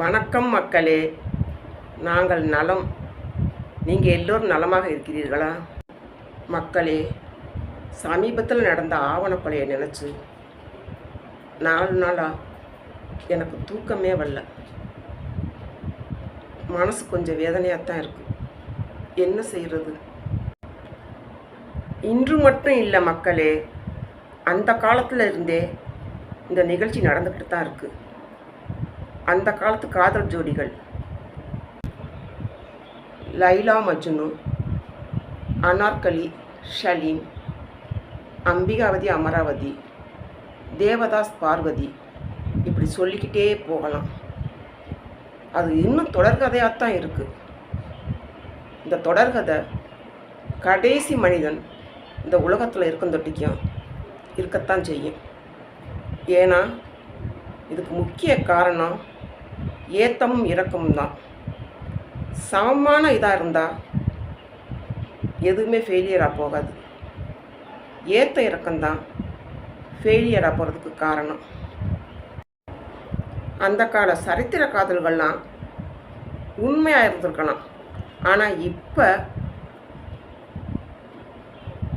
வணக்கம் மக்களே. நாங்கள் நலம். நீங்கள் எல்லோரும் நலமாக இருக்கிறீர்களா? மக்களே சமீபத்தில் நடந்த ஆவணக்கொலையை நினச்சி நாலு நாளாக எனக்கு தூக்கமே வரல. மனசு கொஞ்சம் வேதனையாக தான் இருக்குது என்ன செய்கிறது இன்று மட்டும் இல்லை மக்களே அந்த காலத்தில் இருந்தே இந்த நிகழ்ச்சி நடந்துக்கிட்டு தான் இருக்குது அந்த காலத்து காதல் ஜோடிகள். லைலா மஜ்னு அனார்கலி ஷலீம் அம்பிகாவதி அமராவதி தேவதாஸ் பார்வதி இப்படி சொல்லிக்கிட்டே போகலாம். அது இன்னும் தொடர்கதையாக தான் இருக்குது இந்த தொடர்கதை கடைசி மனிதன் இந்த உலகத்தில் இருக்கும் தொட்டிக்கும் இருக்கத்தான் செய்யும். ஏன்னா இதுக்கு முக்கிய காரணம் ஏத்தமும் இறக்கமும் தான். சமமான இதாக இருந்தால் எதுவுமே ஃபெயிலியராக போகாது. ஏத்த இறக்கம்தான் ஃபெயிலியராக போகிறதுக்கு காரணம். அந்த கால சரித்திர காதல்கள்லாம் உண்மையாக இருந்திருக்கலாம். ஆனால் இப்போ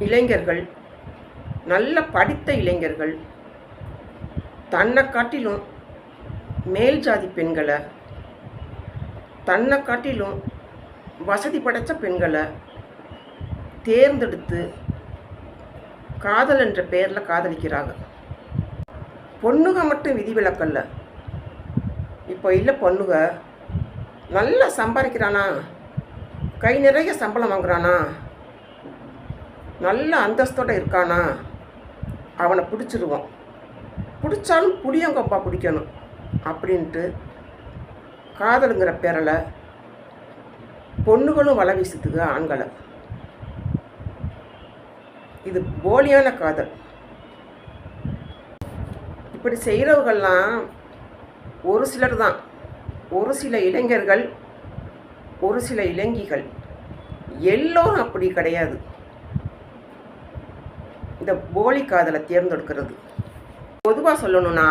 இளைஞர்கள் நல்ல படித்த இளைஞர்கள் தன்னை காட்டிலும் மேல் ஜாதி பெண்களை தன்னை காட்டிலும் வசதி படைத்த பெண்களை தேர்ந்தெடுத்து காதல் என்ற பெயரில் காதலிக்கிறாங்க. பொண்ணுக மட்டும் விதிவிலக்கல்ல இப்போ இல்லை பொண்ணுக நல்லா சம்பாதிக்கிறானா கை நிறைய சம்பளம் வாங்குறானா? நல்ல அந்தஸ்தோடு இருக்கானா? அவனை பிடிச்சிருவோம். பிடிச்சாலும் புளியங்கப்பா பிடிக்கணும். அப்படின்ட்டு காதலுங்கிற பேரில் பொண்ணுகளும் வலை வீசுதுங்க ஆண்களை. இது போலியான காதல். இப்படி செய்கிறவர்கள்லாம் ஒரு சிலர் தான். ஒரு சில இளைஞர்கள் ஒரு சில இளைஞிகள் எல்லோரும் அப்படி கிடையாது. இந்த போலி காதலை தேர்ந்தெடுக்கிறது. பொதுவாக சொல்லணும்னா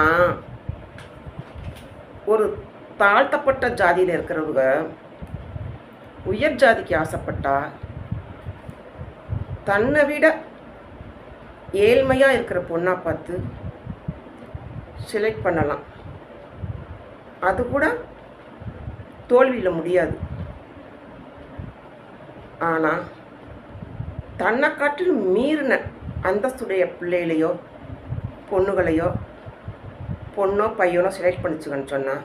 ஒரு தாழ்த்தப்பட்ட ஜாதியில் இருக்கிறவங்க உயர் ஜாதிக்கு ஆசைப்பட்டா தன்னை விட ஏழ்மையாக இருக்கிற பொண்ணாக பார்த்து செலக்ட் பண்ணலாம். அது கூட தோல்வியில் முடியாது. ஆனால் தன்னை காட்டிலும் மீறின அந்தஸ்துடைய பிள்ளைகளையோ பொண்ணுகளையோ பொண்ணோ பையனோ செலக்ட் பண்ணிச்சுக்கன்னு சொன்னால்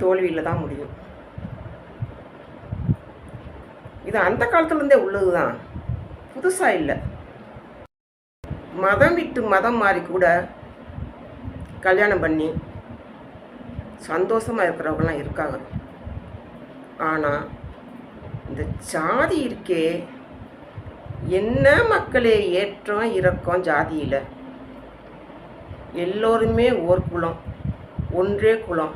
தோல்வியில் தான் முடியும். இது அந்த காலத்துலேருந்தே உள்ளது தான் புதுசாக இல்லை. மதம் விட்டு மதம் மாறி கூட கல்யாணம் பண்ணி சந்தோஷமாக இருக்கிறவங்களாம் இருக்காங்க. ஆனால் இந்த ஜாதி இருக்கே என்ன மக்களே ஏற்றம் இறக்கம் ஜாதியில் எல்லோருமே ஓர் குலம் ஒன்றே குலம்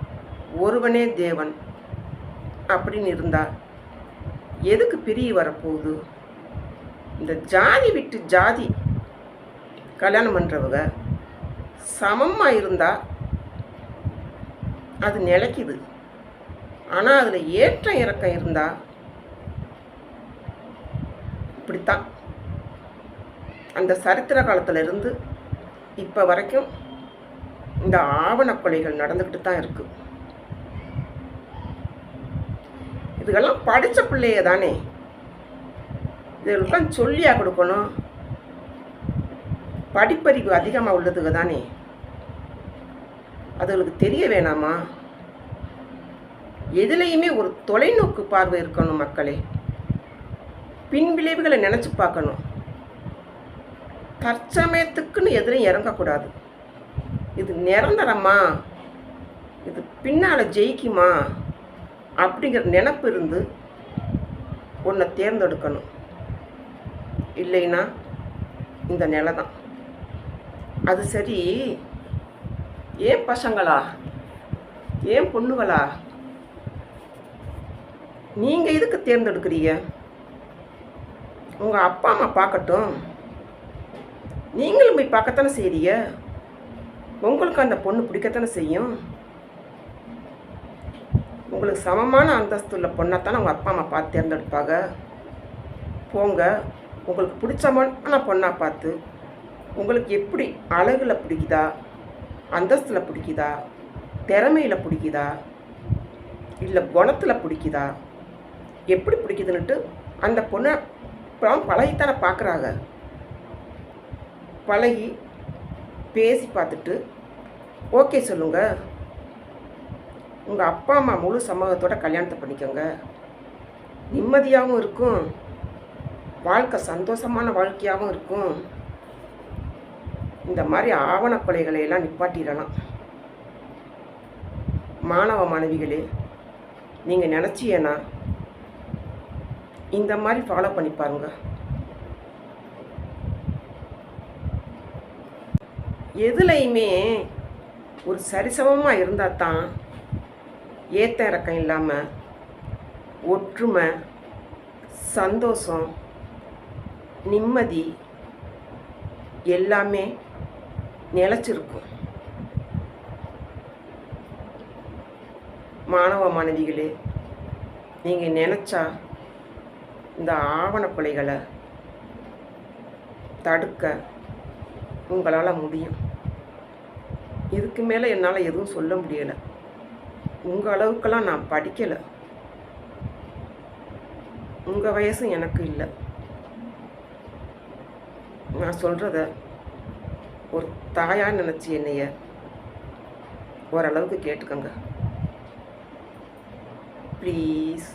ஒருவனே தேவன் அப்படின்னு இருந்தால் எதுக்கு பிரிய வரப்போகுது? இந்த ஜாதி விட்டு ஜாதி கல்யாணம் பண்ணுறவங்க சமமாக இருந்தால் அது நிலைக்குது. ஆனால் அதில் ஏற்றம் இறக்கம் இருந்தால் இப்படித்தான். அந்த சரித்திர காலத்தில் இருந்து இப்போ வரைக்கும் இந்த ஆவண கொலைகள் நடந்துக்கிட்டு தான் இருக்கு. இதுக்கெல்லாம் படித்த பிள்ளைய தானே. இதுகளுக்கெல்லாம் சொல்லியா கொடுக்கணும்? படிப்பறிவு அதிகமாக உள்ளதுங்க தானே. அதுகளுக்கு தெரிய வேணாமா? எதுலேயுமே ஒரு தொலைநோக்கு பார்வை இருக்கணும் மக்களே. பின் விளைவுகளை நினச்சி பார்க்கணும். தற்சமயத்துக்குன்னு எதிரையும் இறங்கக்கூடாது. இது நிரந்தரமா? இது பின்னால் ஜெயிக்குமா? அப்படிங்கிற நினப்பு இருந்து ஒன்றை தேர்ந்தெடுக்கணும். இல்லைன்னா இந்த நிலை தான். அது சரி. ஏன் பசங்களா? ஏன் பொண்ணுகளா? நீங்கள் எதுக்கு தேர்ந்தெடுக்கிறீங்க? உங்கள் அப்பா அம்மா பார்க்கட்டும். நீங்களும் போய் பார்க்கத்தானே செய்கிறீங்க உங்களுக்கு அந்த பொண்ணு பிடிக்கத்தானே செய்யும்? உங்களுக்கு சமமான அந்தஸ்துள்ள உள்ள தானே உங்கள் அப்பா அம்மா பார்த்து தேர்ந்தெடுப்பாங்க? போங்க. உங்களுக்கு பிடிச்சமான பொண்ணாக பார்த்து. உங்களுக்கு எப்படி அழகில் பிடிக்குதா? அந்தஸ்தில் பிடிக்குதா? திறமையில் பிடிக்குதா? இல்லை குணத்தில் பிடிக்குதா? எப்படி பிடிக்குதுன்னுட்டு அந்த பொண்ணை அப்புறம் பழகித்தானே பார்க்குறாங்க. பழகி பேசி பார்த்துட்டு ஓகே சொல்லுங்க. உங்கள் அப்பா அம்மா முழு சமூகத்தோட கல்யாணத்தை பண்ணிக்கோங்க. நிம்மதியாகவும் இருக்கும். வாழ்க்கை சந்தோஷமான வாழ்க்கையாகவும் இருக்கும். இந்த மாதிரி ஆவணக்கொலைகளை எல்லாம் நிப்பாட்டிடலாம். மாணவ மாணவிகளே நீங்கள் நினச்சியனா இந்த மாதிரி ஃபாலோ பண்ணி பாருங்க. எதுலையுமே ஒரு சரிசமமாக இருந்தால் தான் ஏத்த இறக்கம் இல்லாமல் ஒற்றுமை சந்தோஷம் நிம்மதி எல்லாமே நிலச்சிருக்கும். மாணவ மாணவிகளே நீங்கள் நினச்சா இந்த ஆவண தடுக்க உங்களால் முடியும். இதுக்கு மேலே என்னால் எதுவும் சொல்ல முடியலை. உங்கள் அளவுக்கெல்லாம் நான் படிக்கலை. உங்கள் வயசும் எனக்கு இல்லை. நான் சொல்கிறத ஒரு தாயாக நினச்சி என்னைய ஓரளவுக்கு கேட்டுக்கோங்க. ப்ளீஸ்